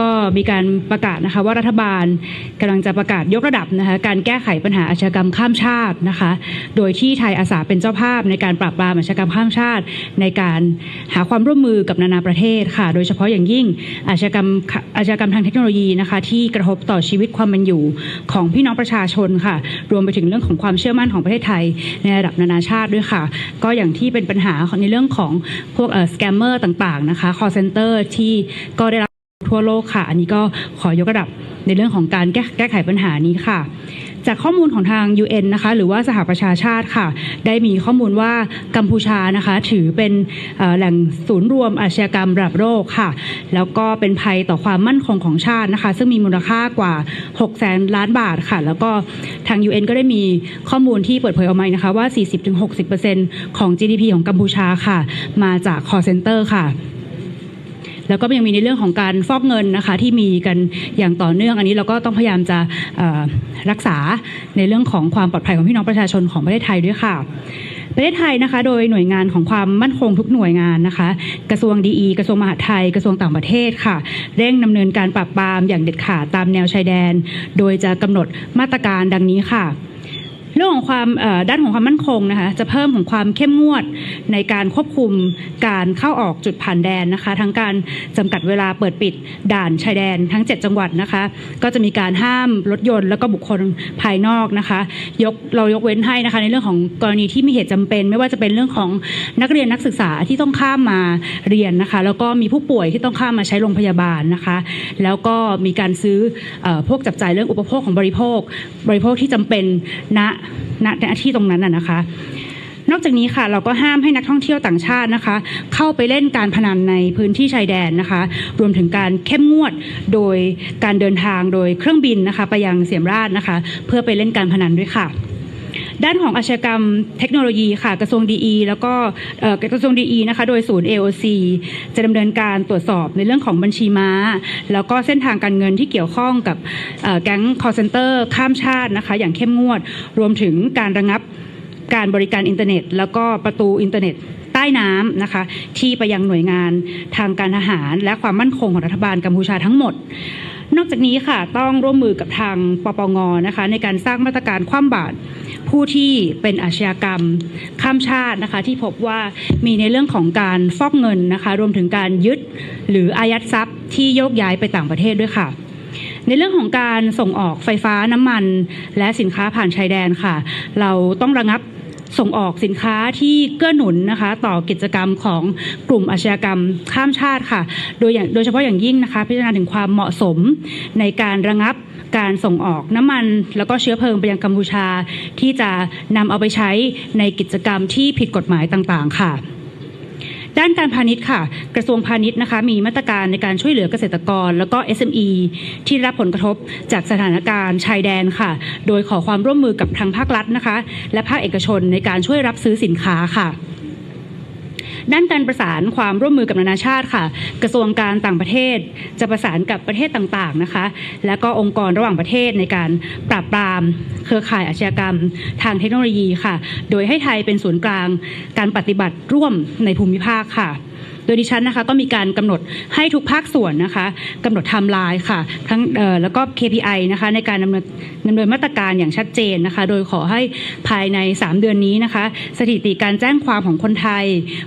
ก็มีการประกาศนะคะว่ารัฐบาลกำลังจะประกาศยกระดับนะคะการแก้ไขปัญหาอาชญากรรมข้ามชาตินะคะ โดยที่ไทยอาสาเป็นเจ้าภาพในการปราบปรามอาชญากรรมข้ามชาติ ในการหาความร่วมมือกับนานาประเทศค่ะ โดยเฉพาะอย่างยิ่งอาชญากรรมอาชญากรรมทางเทคโนโลยีนะคะ ที่กระทบต่อชีวิตความเป็นอยู่ของพี่น้องประชาชนค่ะ รวมไปถึงเรื่องของความเชื่อมั่นของประเทศไทย ในระดับนานาชาติด้วยค่ะ ก็อย่างที่เป็นปัญหาในเรื่องของพวกเอ่อสแกมเมอร์ต่างๆนะคะ call center ที่ก็ได้รับ ทั่วโลกค่ะ อันนี้ก็ขอยกระดับในเรื่องของการแก้แก้ไขปัญหานี้ค่ะ จากข้อมูลของทาง UN นะคะ หรือว่าสหประชาชาติค่ะ ได้มีข้อมูลว่ากัมพูชานะคะ ถือเป็นแหล่งศูนย์รวมอาชญากรรมระดับโลกค่ะ แล้วก็เป็นภัยต่อความมั่นคงของชาตินะคะ ซึ่งมีมูลค่ากว่า 6 แสนล้านบาทค่ะ แล้วก็ทาง UN ก็ได้มีข้อมูลที่เปิดเผยออกมานะคะว่า 40-60%ของ GDP ของกัมพูชาค่ะ มาจาก call center ค่ะ แล้วก็ยังมีในเรื่องของการฟอกเงินนะคะที่มีกันอย่างต่อเนื่อง อันนี้เราก็ต้องพยายามจะรักษาในเรื่องของความปลอดภัยของพี่น้องประชาชนของประเทศไทยด้วยค่ะประเทศไทยนะคะ โดยหน่วยงานของความมั่นคงทุกหน่วยงานนะคะ กระทรวงดีกระทรวงมหาดไทย กระทรวงต่างประเทศค่ะ เร่งดำเนินการปราบปรามอย่างเด็ดขาดตามแนวชายแดน โดยจะกำหนดมาตรการดังนี้ค่ะ เรื่องของความด้านของความมั่นคงนะคะจะเพิ่มของความเข้มงวดในการควบคุมการเข้าออกจุดผ่านแดนนะคะทั้งการจำกัดเวลาเปิดปิดด่านชายแดนทั้ง 7 จังหวัดนะคะ ก็จะมีการห้ามรถยนต์แล้วก็บุคคลภายนอกนะคะยกเรายกเว้นให้นะคะในเรื่องของกรณีที่มีเหตุจำเป็น ไม่ว่าจะเป็นเรื่องของนักเรียนนักศึกษาที่ต้องข้ามมาเรียนนะคะ แล้วก็มีผู้ป่วยที่ต้องข้ามมาใช้โรงพยาบาลนะคะ แล้วก็มีการซื้ออพวกจับจ่ายเรื่องอุปโภคของบริโภค บริโภคที่จำเป็นณณณที่ตรงนั้นน่ะนะคะ นอกจากนี้ค่ะเราก็ห้ามให้นักท่องเที่ยวต่างชาตินะคะ เข้าไปเล่นการพนันในพื้นที่ชายแดนนะคะ รวมถึงการเข้มงวดโดยการเดินทางโดยเครื่องบินนะคะ ไปยังเสียมราชนะคะ เพื่อไปเล่นการพนันด้วยค่ะ ด้านของอาชญากรรมเทคโนโลยีค่ะกระทรวงดีแล้วก็กระทรวงดีนะคะโดยศูนย์ AOC จะดำเนินการตรวจสอบในเรื่องของบัญชีม้า แล้วก็เส้นทางการเงินที่เกี่ยวข้องกับแก๊ง call center ข้ามชาตินะคะอย่างเข้มงวด รวมถึงการระงับการบริการอินเทอร์เน็ต แล้วก็ประตูอินเทอร์เน็ตใต้น้ำนะคะ ที่ไปยังหน่วยงานทางการทหาร และความมั่นคงของรัฐบาลกัมพูชาทั้งหมด นอกจากนี้ค่ะต้องร่วมมือกับทางปปงนะคะในการสร้างมาตรการคว่ำบาตร ผู้ที่เป็นอาชญากรรมข้ามชาตินะคะ ที่พบว่ามีในเรื่องของการฟอกเงินนะคะ รวมถึงการยึดหรืออายัดทรัพย์ที่โยกย้ายไปต่างประเทศด้วยค่ะในเรื่องของการส่งออกไฟฟ้าน้ำมัน และสินค้าผ่านชายแดนค่ะ เราต้องระงับส่งออกสินค้าที่เกื้อหนุนนะคะ ต่อกิจกรรมของกลุ่มอาชญากรรมข้ามชาติค่ะ โดยโดยเฉพาะอย่างยิ่งนะคะ พิจารณาถึงความเหมาะสมในการระงับ การส่งออกน้ำมัน แล้วก็เชื้อเพลิงไปยังกัมพูชา ที่จะนำเอาไปใช้ในกิจกรรมที่ผิดกฎหมายต่างๆ ค่ะด้านการพาณิชย์ค่ะ กระทรวงพาณิชย์นะคะ มีมาตรการในการช่วยเหลือเกษตรกร แล้วก็ SME ที่ได้รับผลกระทบจากสถานการณ์ชายแดนค่ะ โดยขอความร่วมมือกับทางภาครัฐนะคะ และภาคเอกชนในการช่วยรับซื้อสินค้าค่ะ ด้านการประสานความร่วมมือกับนานาชาติค่ะ กระทรวงการต่างประเทศ จะประสานกับประเทศต่างๆนะคะ และก็องค์กรระหว่างประเทศในการปราบปรามเครือข่ายอาชญากรรม ทางเทคโนโลยีค่ะ โดยให้ไทยเป็นศูนย์กลาง การปฏิบัติร่วมในภูมิภาคค่ะ โดยดิฉันนะคะก็มีการกำหนดให้ทุกภาคส่วนนะคะกำหนดไทม์ไลน์ค่ะทั้งแล้วก็ KPI นะคะในการดำเนินดำเนินมาตรการอย่างชัดเจนนะคะ โดยขอให้ภายใน 3 เดือนนี้นะคะ สถิติการแจ้งความของคนไทย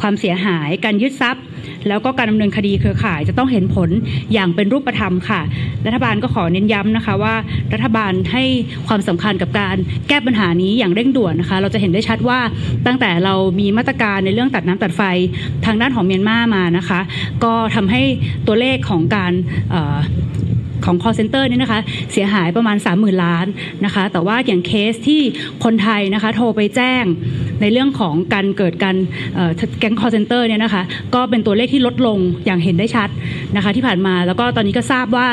ความเสียหาย การยึดทรัพย์ แล้วก็การดำเนินคดีเครือข่ายจะต้องเห็นผลอย่างเป็นรูปธรรมค่ะ รัฐบาลก็ขอเน้นย้ำนะคะว่า รัฐบาลให้ความสำคัญกับการแก้ปัญหานี้อย่างเร่งด่วนนะคะ เราจะเห็นได้ชัดว่าตั้งแต่เรามีมาตรการในเรื่องตัดน้ำตัดไฟทางด้านของเมียนมามานะคะ ก็ทำให้ตัวเลขของการของ call center เนี่ยนะคะเสียหายประมาณ 30,000 ล้านนะคะ แต่ว่าอย่างเคสที่คนไทยนะคะโทรไปแจ้ง ในเรื่องของการเกิดการแก๊ง call center เนี่ยนะคะก็เป็นตัวเลขที่ลดลงอย่างเห็นได้ชัดนะคะที่ผ่านมาแล้วก็ตอนนี้ก็ทราบว่า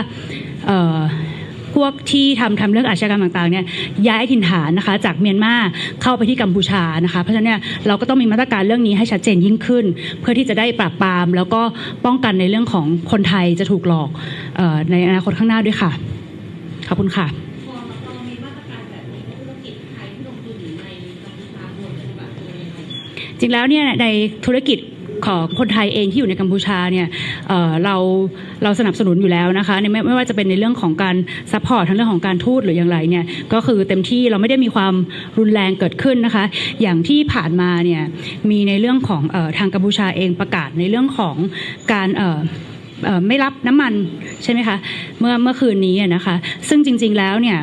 พวกที่ทำทำเรื่องอาชญากรรมต่างๆเนี่ยย้ายถิ่นฐานนะคะจากเมียนมาเข้าไปที่กัมพูชานะคะเพราะฉะนั้นเนี่ยเราก็ต้องมีมาตรการเรื่องนี้ให้ชัดเจนยิ่งขึ้น เพื่อที่จะได้ปราบปราม แล้วก็ป้องกันในเรื่องของคนไทยจะถูกหลอกออในอนาคตข้างหน้าด้วยค่ะขอบคุณค่ะ จริงแล้วเนี่ยในธุรกิจของคนไทยเองที่อยู่ในกัมพูชาเนี่ยเเราเราสนับสนุนอยู่แล้วนะคะไม่ไม่ว่าจะเป็นในเรื่องของการซัพพอร์ตทั้งเรื่องของการทูตหรืออย่างไรเนี่ยก็คือเต็มที่เราไม่ได้มีความรุนแรงเกิดขึ้นนะคะ อย่างที่ผ่านมาเนี่ยมีในเรื่องของออทางกัมพูชาเองประกาศในเรื่องของการไม่รับน้ำมันใช่ไหมคะเมื่อเมื่อคืนนี้นะคะ ซึ่งจริง ๆแล้วเนี่ย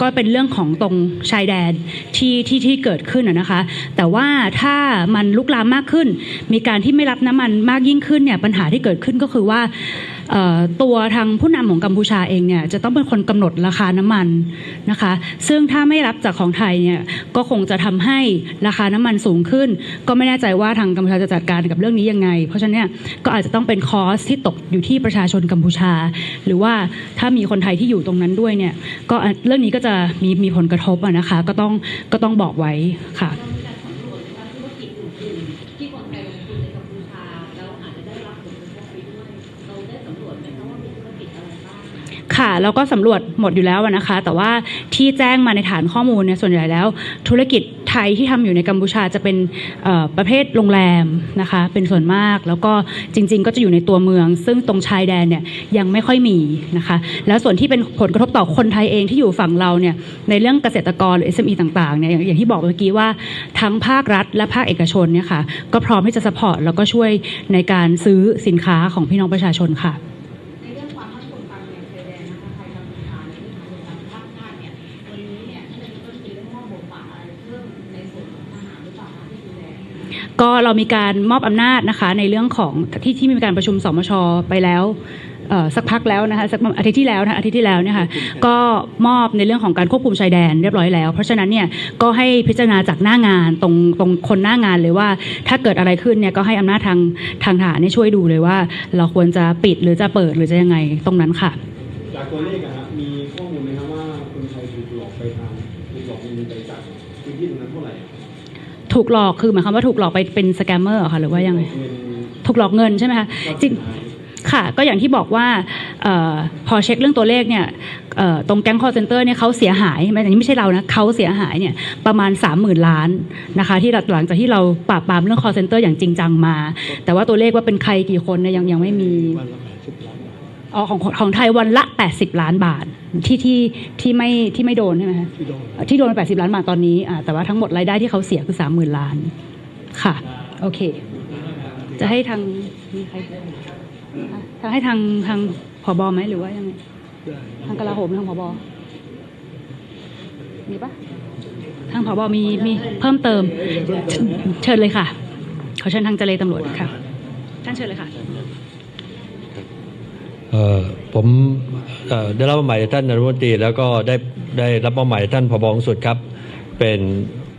ก็เป็นเรื่องของตรงชายแดนที่ที่ที่เกิดขึ้นนะคะ แต่ว่าถ้ามันลุกลามมากขึ้น มีการที่ไม่รับน้ำมันมากยิ่งขึ้นเนี่ยปัญหาที่เกิดขึ้นก็คือว่า ตัวทางผู้นำของกัมพูชาเองเนี่ยจะต้องเป็นคนกำหนดราคาน้ำมันนะคะ ซึ่งถ้าไม่รับจากของไทยเนี่ยก็คงจะทำให้ราคาน้ำมันสูงขึ้น ก็ไม่แน่ใจว่าทางกัมพูชาจะจัดการกับเรื่องนี้ยังไง เพราะฉะนั้นเนี่ยก็อาจจะต้องเป็นคอสที่ตกอยู่ที่ประชาชนกัมพูชา หรือว่าถ้ามีคนไทยที่อยู่ตรงนั้นด้วยเนี่ยก็เรื่องนี้ก็จะมีมีผลกระทบะนะคะก็ต้องก็ต้องบอกไว้ค่ะ ค่ะเราก็สำรวจหมดอยู่แล้วนะคะ แต่ว่าที่แจ้งมาในฐานข้อมูลเนี่ยส่วนใหญ่แล้ว ธุรกิจไทยที่ทำอยู่ในกัมพูชาจะเป็นประเภทโรงแรมนะคะเป็นส่วนมากแล้วก็จริง ๆ ก็จะอยู่ในตัวเมือง ซึ่งตรงชายแดนเนี่ยยังไม่ค่อยมีนะคะแล้วส่วนที่เป็นผลกระทบต่อคนไทยเองที่อยู่ฝั่งเราเนี่ยในเรื่องเกษตรกรหรือ SME ต่างๆเนี่ยอย่างอย่างที่บอกเมื่อกี้ว่าทั้งภาครัฐและภาคเอกชนเนี่ยค่ะก็พร้อมที่จะสปอร์ตแล้วก็ช่วยในการซื้อสินค้าของพี่น้องประชาชนค่ะ ก็เรามีการมอบอำนาจนะคะในเรื่องของที่ที่มีการประชุมสมชไปแล้วสักพักแล้วนะคะสักอาทิตย์ที่แล้วนะคะอาทิตย์ที่แล้วเนี่ยค่ะก็มอบในเรื่องของการควบคุมชายแดนเรียบร้อยแล้ว เพราะฉะนั้นเนี่ยก็ให้พิจารณาจากหน้างานตรงตรงคนหน้างานเลยว่า ถ้าเกิดอะไรขึ้นเนี่ยก็ให้อำนาจทางทางทหารเนี่ยช่วยดูเลยว่า เราควรจะปิดหรือจะเปิดหรือจะยังไงตรงนั้นค่ะ จากตัวเลขอะครับมีข้อมูลไหมครับว่าคนไทยถูกหลอกไปทางถูกหลอกเงินไปจากพื้นที่ตรงนั้นเท่าไหร่ ถูกหลอกคือหมายความว่าถูกหลอกไปเป็นสแกมเมอร์เหรอคะหรือว่ายังไงเงินถูกหลอกเงินใช่ไหมคะจริงค่ะก็อย่างที่บอกว่าเออพอเช็คเรื่องตัวเลขเนี่ยเอ่อตรงแก๊งคอร์เซนเตอร์เนี่ยเขาเสียหายไม่อันนี้ไม่ใช่เรานะเขาเสียหายเนี่ยประมาณ 30,000 ล้านนะคะที่หลังจากที่เราปราบปรามเรื่องคอร์เซนเตอร์อย่างจริงจังมา แต่ว่าตัวเลขว่าเป็นใครกี่คนเนี่ยยังยังไม่มี อ๋อของของไทยวันละ 80 ล้านบาทที่ที่ที่ไม่ที่ไม่โดนใช่ไหมคะที่โดนที่โดนไป80 ล้านบาทตอนนี้อ่าแต่ว่าทั้งหมดรายได้ที่เขาเสียคือ 30,000 ล้าน ค่ะ โอเค จะให้ทางมีใครทางให้ทางทางผบไหมหรือว่ายังไงได้ทางกลาโหมหรือทางผบมีปะทางผบมีมีเพิ่มเติม เชิญเลยค่ะขอเชิญทางเจรตำรวจค่ะท่านเชิญเลยค่ะเอ่อ ผมออได้รับมอบหมายจากท่านนายรัฐมนตรีแล้วก็ได้ได้รับมอบหมายจากท่านผบองสุดครับ เป็น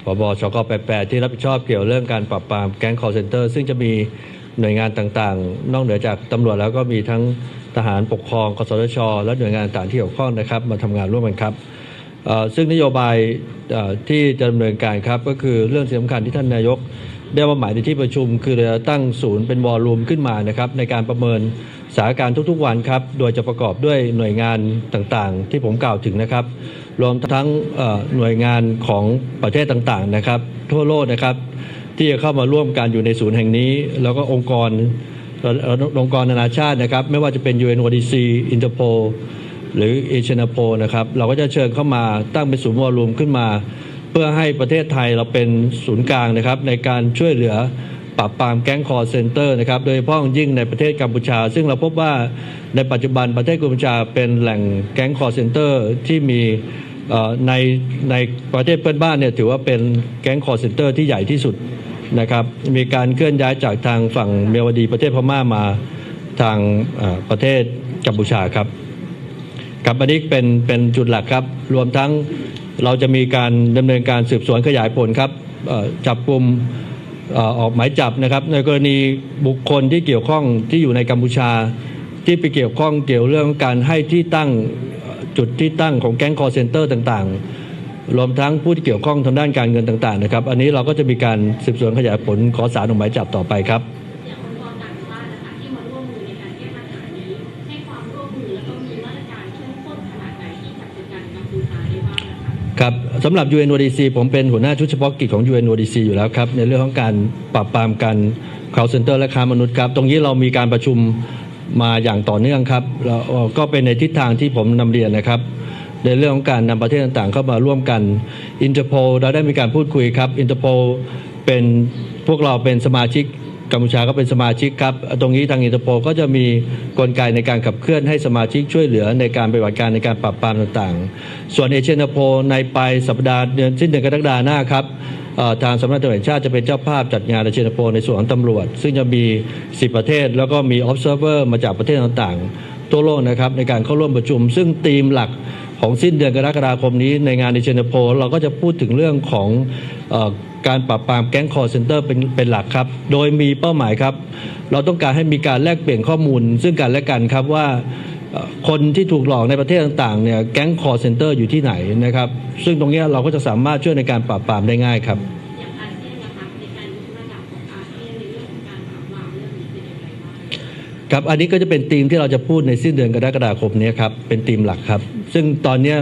ผบชกแปดที่รับผิดชอบเกี่ยวเรื่องการปราบปรามแก๊งคอร์เซนเตอร์ ซึ่งจะมีหน่วยงานต่างๆ นอกเหนือจากตำรวจแล้วก็มีทั้งทหารปกครองกสทช และหน่วยงานต่างที่เกี่ยวข้องนะครับ มาทำงานร่วมกันครับซึ่งนโยบายที่จะดำเนินการครับ ก็คือเรื่องสำคัญที่ท่านนายก ได้มอบหมายในที่ประชุม คือจะตั้งศูนย์เป็นวอลลุ่มขึ้นมานะครับในการประเมิน สถานการณ์ทุกๆวันครับ โดยจะประกอบด้วยหน่วยงานต่างๆ ที่ผมกล่าวถึงนะครับ รวมทั้งหน่วยงานของประเทศต่างๆนะครับ ทั่วโลกนะครับ ที่จะเข้ามาร่วมกันอยู่ในศูนย์แห่งนี้ แล้วก็องค์กรองค์กรนานาชาตินะครับ ไม่ว่าจะเป็น UNODC Interpol หรือเอเชียนาโปนะครับ เราก็จะเชิญเข้ามาตั้งเป็นศูนย์วอลลุ่มขึ้นมา เพื่อให้ประเทศไทยเราเป็นศูนย์กลางนะครับ ในการช่วยเหลือ ปราบปรามแก๊งคอร์เซนเตอร์นะครับโดยเฉพาะอย่างยิ่งในประเทศกัมพูชา ซึ่งเราพบว่าในปัจจุบันประเทศกัมพูชาเป็นแหล่งแก๊งคอร์เซนเตอร์ที่มีในในประเทศเพื่อนบ้านเนี่ยถือว่าเป็นแก๊งคอร์เซนเตอร์ที่ใหญ่ที่สุดนะครับมีการเคลื่อนย้ายจากทางฝั่งเมียวดีประเทศพม่ามาทางประเทศกัมพูชาครับครับอันนี้เป็นเป็นจุดหลักครับ รวมทั้งเราจะมีการดำเนินการสืบสวนขยายผลครับจับกลุ่ม ออกหมายจับนะครับ ในกรณีบุคคลที่เกี่ยวข้องที่อยู่ในกัมพูชา ที่ไปเกี่ยวข้องเกี่ยวเรื่องการให้ที่ตั้งจุดที่ตั้งของแก๊งคอร์เซนเตอร์ต่างๆ รวมทั้งผู้ที่เกี่ยวข้องทางด้านการเงินต่างๆนะครับ อันนี้เราก็จะมีการสืบสวนขยายผลขอสารออกหมายจับต่อไปครับ สำหรับ UNODC ผมเป็นหัวหน้าชุดเฉพาะกิจของ UNODC อยู่แล้วครับ ในเรื่องของการปราบปรามการ call center และค้ามนุษย์ครับ ตรงนี้เรามีการประชุมมาอย่างต่อเนื่องครับแล้วก็เป็นในทิศทางที่ผมนำเรียนนะครับ ในเรื่องของการนำประเทศต่างๆ เข้ามาร่วมกันอินเตอร์โพเราได้มีการพูดคุยครับอินเตอร์โพเป็นพวกเราเป็นสมาชิก กัมพูชาก็เป็นสมาชิกครับ ตรงนี้ทางอินเตอร์โพก็จะมีกลไกในการขับเคลื่อนให้สมาชิกช่วยเหลือในการปฏิบัติการในการปราบปรามต่างๆ ส่วนเอเชียนโพในปลายสัปดาห์เดือนสิ้นเดือนกรกฎาหน้าครับทางสำนักตำรวจแห่งชาติจะเป็นเจ้าภาพจัดงานเอเชียนโพในส่วนของตำรวจ ซึ่งจะมี 10 ประเทศ แล้วก็มี observer มาจากประเทศต่างๆ ทั่วโลกนะครับในการเข้าร่วมประชุม ซึ่งธีมหลัก ของสิ้นเดือนกรกฎาคมนี้ในงานในเชนโพเราก็จะพูดถึงเรื่องของอการปราบปรามแก๊งคอร์เซนเตอร์เป็นเป็นหลักครับ โดยมีเป้าหมายครับ เราต้องการให้มีการแลกเปลี่ยนข้อมูล ซึ่งกันและกันครับว่าคนที่ถูกหลอกในประเทศต่างๆเนี่ยแก๊งคอร์เซนเตอร์อยู่ที่ไหนนะครับ ซึ่งตรงนี้เราก็จะสามารถช่วยในการปราบปรามได้ง่ายครับ ครับอันนี้ก็จะเป็นธีมที่เราจะพูดในสิ้นเดือนกรกฎาคมนี้ครับเป็นธีมหลักครับ ซึ่งตอนนี้ย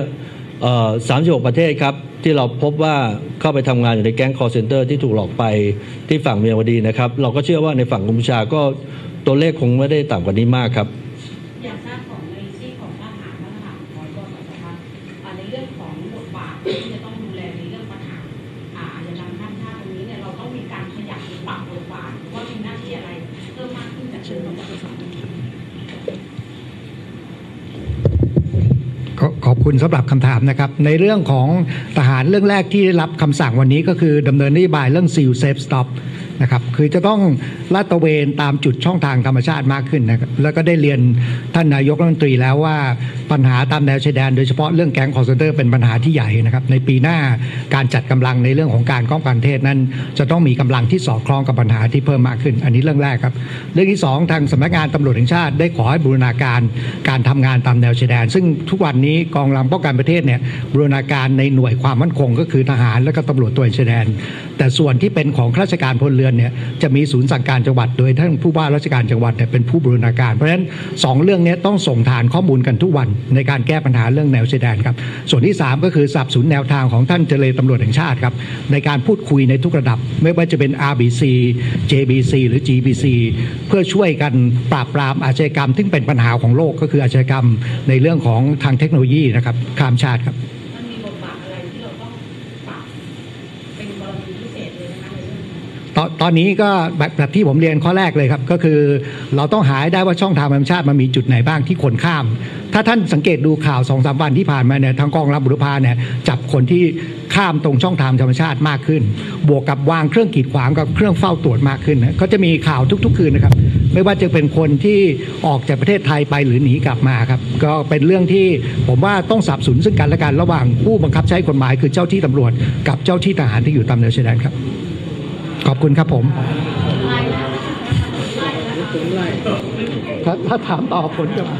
เอ่อ36ประเทศครับที่เราพบว่าเข้าไปทำงานอยู่ในแก๊งคอร์เซนเตอร์ที่ถูกหลอกไปที่ฝั่งเมียวดีนะครับ เราก็เชื่อว่าในฝั่งกัมพูชาก็ตัวเลขคงไม่ได้ต่ำกว่านี้มากครับ คุณสำหรับคำถามนะครับ ในเรื่องของทหารเรื่องแรกที่ได้รับคำสั่งวันนี้ก็คือดำเนินนโยบายเรื่อง Seal Safe Stop นะครับคือจะต้องลาดตระเวนตามจุดช่องทางธรรมชาติมากขึ้นนะครับแล้วก็ได้เรียนท่านนายกรัฐมนตรีแล้วว่าปัญหาตามแนวชายแดนโดยเฉพาะเรื่องแก๊งคอร์เซนเตอร์เป็นปัญหาที่ใหญ่นะครับในปีหน้าการจัดกำลังในเรื่องของการป้องกันประเทศนั้น จะต้องมีกำลังที่สอดคล้องกับปัญหาที่เพิ่มมากขึ้น อันนี้เรื่องแรกครับเรื่องที่สองทางสำนักงานตำรวจแห่งชาติได้ขอให้บูรณาการการทำงานตามแนวชายแดน ซึ่งทุกวันนี้กองกำลังป้องกันประเทศเนี่ยบูรณาการในหน่วยความมั่นคง ก็คือทหารและก็ตำรวจตระเวนชายแดน แต่ส่วนที่เป็นของข้าราชการพลเรือนเนี่ยจะมีศูนย์สั่งการจังหวัดโดยท่านผู้ว่าราชการจังหวัดเนี่ยเป็นผู้บูรณาการเพราะฉะนั้นสองเรื่องนี้ต้องส่งฐานข้อมูลกันทุกวันในการแก้ปัญหาเรื่องแนวชายแดนครับส่วนที่สามก็คือสับสนแนวทางของท่านเจรตำรวจแห่งชาติครับในการพูดคุยในทุกระดับ ไม่ว่าจะเป็น RBC JBC หรือ GBC เพื่อช่วยกันปราบปรามอาชญากรรม ซึ่งเป็นปัญหาของโลกก็คืออาชญากรรมในเรื่องของทางเทคโนโลยีนะครับข้ามชาติครับาทอะไรที่เราต้องปรับเป็นกรณีพิเศษเลยนะคะในเรื่องนี้ ตอนนี้ก็แบบที่ผมเรียนข้อแรกเลยครับ ก็คือเราต้องหาได้ว่าช่องทางธรรมชาติมันมีจุดไหนบ้างที่คนข้าม ถ้าท่านสังเกตดูข่าวสองสามวันที่ผ่านมาเนี่ยทางกองรับบุรพาเนี่ยจับคนที่ข้ามตรงช่องทางธรรมชาติมากขึ้น บวกกับวางเครื่องกีดขวางกับเครื่องเฝ้าตรวจมากขึ้นนะก็จะมีข่าวทุก ๆ คืนนะครับไม่ว่าจะเป็นคนที่ออกจากประเทศไทยไปหรือหนีกลับมาครับ ก็เป็นเรื่องที่ผมว่าต้องสับสนุนซึ่งกันและกันระหว่างผู้บังคับใช้กฎหมายคือเจ้าที่ตำรวจ กับเจ้าที่ทหารที่อยู่ตามแนวชายแดนครับ ขอบคุณครับผม ถ้าถาถามต่อผลจะมา